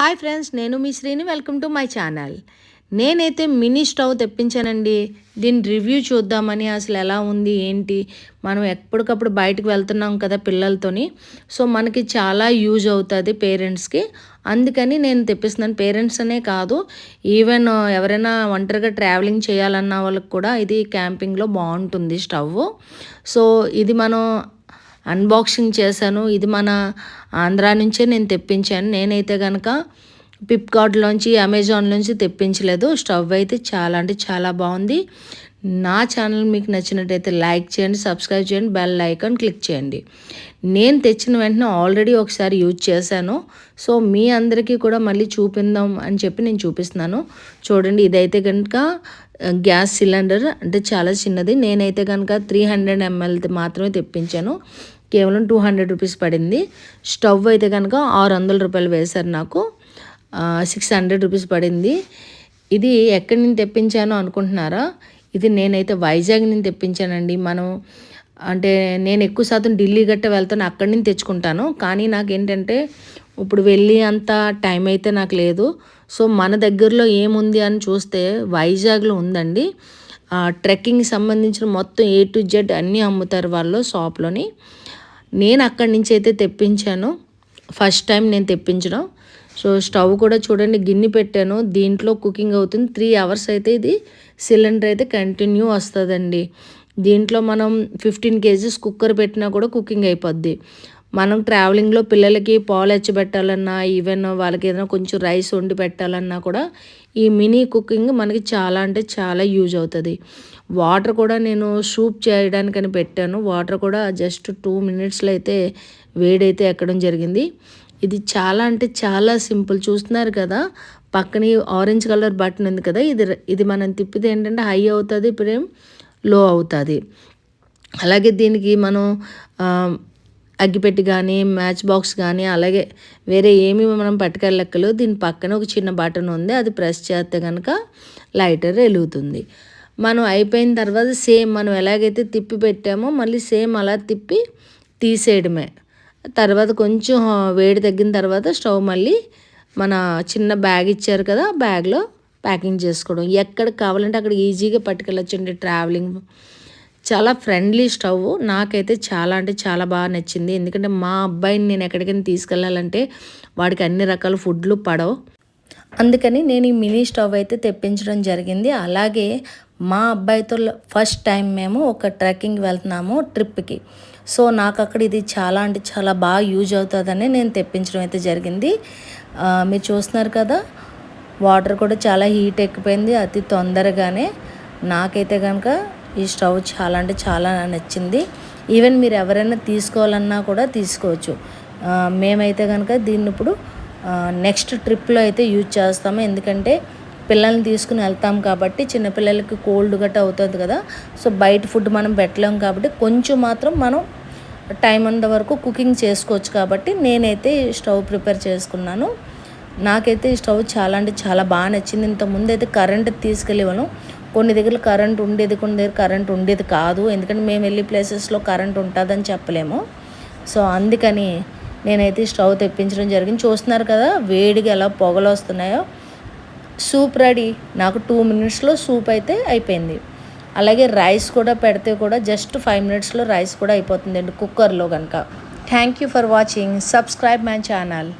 Hi friends నేను మీ Srini. Welcome to my channel. నేనైతే mini stove తెప్పించానండి. దీని రివ్యూ చూద్దామని అసలు ఎలా ఉంది ఏంటి? మనం ఎప్పటికప్పుడు బయటకు వెళ్తున్నాం కదా పిల్లలతోని. సో మనకి చాలా యూజ్ అవుతుంది పేరెంట్స్కి. అందుకని నేను తెప్పిస్తున్నాను. పేరెంట్స్ అనే కాదు ఈవెన్ ఎవరైనా ఒంటరిగా ట్రావెలింగ్ చేయాలన్న వాళ్ళకి కూడా ఇది క్యాంపింగ్లో బాగుంటుంది స్టవ్ సో ఇది మనం అన్బాక్సింగ్ చేశాను. ఇది మన ఆంధ్ర నుంచే నేను తెప్పించాను. నేనైతే కనుక ఫ్లిప్కార్ట్లోంచి అమెజాన్లోంచి తెప్పించలేదు. స్టవ్ అయితే చాలా అంటే చాలా బాగుంది. నా ఛానల్ మీకు నచ్చినట్టయితే లైక్ చేయండి సబ్స్క్రైబ్ చేయండి బెల్ ఐకాన్ క్లిక్ చేయండి. నేను తెచ్చిన వెంటనే ఆల్రెడీ ఒకసారి యూజ్ చేశాను. సో మీ అందరికీ కూడా మళ్ళీ చూపిందాం అని చెప్పి నేను చూపిస్తున్నాను. చూడండి ఇదైతే కనుక గ్యాస్ సిలిండర్ అంటే చాలా చిన్నది. నేనైతే కనుక త్రీ హండ్రెడ్ ఎంఎల్ మాత్రమే తెప్పించాను. కేవలం టూ హండ్రెడ్ రూపీస్ పడింది. స్టవ్ అయితే కనుక ఆరు వందల రూపాయలు వేశారు నాకు. సిక్స్ హండ్రెడ్ రూపీస్ పడింది. ఇది ఎక్కడి నుంచి తెప్పించాను అనుకుంటున్నారా? ఇది నేనైతే వైజాగ్ నుంచి తెప్పించానండి. మనం అంటే నేను ఎక్కువ శాతం ఢిల్లీ గట్ట వెళ్తాను అక్కడి నుంచి తెచ్చుకుంటాను. కానీ నాకు ఏంటంటే ఇప్పుడు వెళ్ళి అంత టైం అయితే నాకు లేదు. సో మన దగ్గరలో ఏముంది అని చూస్తే వైజాగ్లో ఉందండి. ట్రెక్కింగ్ సంబంధించిన మొత్తం ఏ టు జెడ్ అన్నీ అమ్ముతారు వాళ్ళు షాప్లోని. నేను అక్కడి నుంచి అయితే తెప్పించాను. ఫస్ట్ టైం నేను తెప్పించడం సో స్టవ్ కూడా చూడండి గిన్నె పెట్టాను. దీంట్లో కుకింగ్ అవుతుంది. త్రీ అవర్స్ అయితే ఇది సిలిండర్ అయితే కంటిన్యూ వస్తుందండి. దీంట్లో మనం ఫిఫ్టీన్ కేజీస్ కుక్కర్ పెట్టినా కూడా కుకింగ్ అయిపోద్ది. మనం ట్రావెలింగ్లో పిల్లలకి పాలు ఎచ్చబెట్టాలన్నా ఈవెన్ వాళ్ళకి ఏదైనా కొంచెం రైస్ వండి పెట్టాలన్నా కూడా ఈ మినీ కుకింగ్ మనకి చాలా అంటే చాలా యూజ్ అవుతుంది. వాటర్ కూడా నేను సూప్ చేయడానికని పెట్టాను. వాటర్ కూడా జస్ట్ టూ మినిట్స్లో అయితే వేడైతే ఎక్కడం జరిగింది. ఇది చాలా అంటే చాలా సింపుల్ చూస్తున్నారు కదా పక్కన ఆరెంజ్ కలర్ బటన్ ఉంది కదా ఇది ఇది మనం తిప్పితే ఏంటంటే హై అవుతుంది ఇప్పుడేం లో అవుతుంది. అలాగే దీనికి మనం అగ్గిపెట్టి కానీ మ్యాచ్ బాక్స్ కానీ అలాగే వేరే ఏమి మనం పట్టుకెళ్ళక్కలు దీని పక్కన ఒక చిన్న బటన్ ఉంది. అది ప్రెస్ చేస్తే కనుక లైటర్ వెలుగుతుంది. మనం అయిపోయిన తర్వాత సేమ్ మనం ఎలాగైతే తిప్పి పెట్టామో మళ్ళీ సేమ్ అలా తిప్పి తీసేయడమే. తర్వాత కొంచెం వేడి తగ్గిన తర్వాత స్టవ్ మళ్ళీ మన చిన్న బ్యాగ్ ఇచ్చారు కదా బ్యాగ్లో ప్యాకింగ్ చేసుకోవడం. ఎక్కడ కావాలంటే అక్కడ ఈజీగా పట్టుకెళ్ళొచ్చండి. ట్రావెలింగ్ చాలా ఫ్రెండ్లీ స్టవ్. నాకైతే చాలా అంటే చాలా బాగా నచ్చింది. ఎందుకంటే మా అబ్బాయిని నేను ఎక్కడికైనా తీసుకెళ్ళాలంటే వాడికి అన్ని రకాల ఫుడ్లు పడవు. అందుకని నేను ఈ మినీ స్టవ్ అయితే తెప్పించడం జరిగింది. అలాగే మా అబ్బాయితో ఫస్ట్ టైం మేము ఒక ట్రెక్కింగ్ వెళ్తున్నాము ట్రిప్కి. సో నాకు అక్కడ ఇది చాలా అంటే చాలా బాగా యూజ్ అవుతుందని నేను తెప్పించడం అయితే జరిగింది. మీరు చూస్తున్నారు కదా వాటర్ కూడా చాలా హీట్ ఎక్కిపోయింది అతి తొందరగానే. నాకైతే కనుక ఈ స్టవ్ చాలా అంటే చాలా నచ్చింది. ఈవెన్ మీరు ఎవరైనా తీసుకోవాలన్నా కూడా తీసుకోవచ్చు. మేమైతే కనుక దీన్ని ఇప్పుడు నెక్స్ట్ ట్రిప్లో అయితే యూజ్ చేస్తాము. ఎందుకంటే పిల్లల్ని తీసుకుని వెళ్తాం కాబట్టి చిన్నపిల్లలకి కోల్డ్ గట్ట అవుతుంది కదా. సో బయట ఫుడ్ మనం పెట్టలేం కాబట్టి కొంచెం మాత్రం మనం టైం అంత వరకు కుకింగ్ చేసుకోవచ్చు కాబట్టి నేనైతే స్టవ్ ప్రిపేర్ చేసుకున్నాను. నాకైతే ఈ స్టవ్ చాలా అంటే చాలా బాగా నచ్చింది. ఇంతకుముందు అయితే కరెంట్ తీసుకెళ్ళేవాళ్ళం. కొన్ని దగ్గర కరెంట్ ఉండేది కొన్ని దగ్గర కరెంట్ ఉండేది కాదు. ఎందుకంటే మేము వెళ్ళే ప్లేసెస్లో కరెంట్ ఉంటుందని చెప్పలేము. సో అందుకని నేనైతే స్టవ్ తెప్పించడం జరిగింది. చూస్తున్నారు కదా వేడిగా ఎలా పొగలు వస్తున్నాయో. సూప్ రెడీ నాకు టూ మినిట్స్లో సూప్ అయితే అయిపోయింది. అలాగే రైస్ కూడా పెడితే కూడా జస్ట్ ఫైవ్ మినిట్స్లో రైస్ కూడా అయిపోతుందండి కుక్కర్లో కనుక thank you for watching subscribe my channel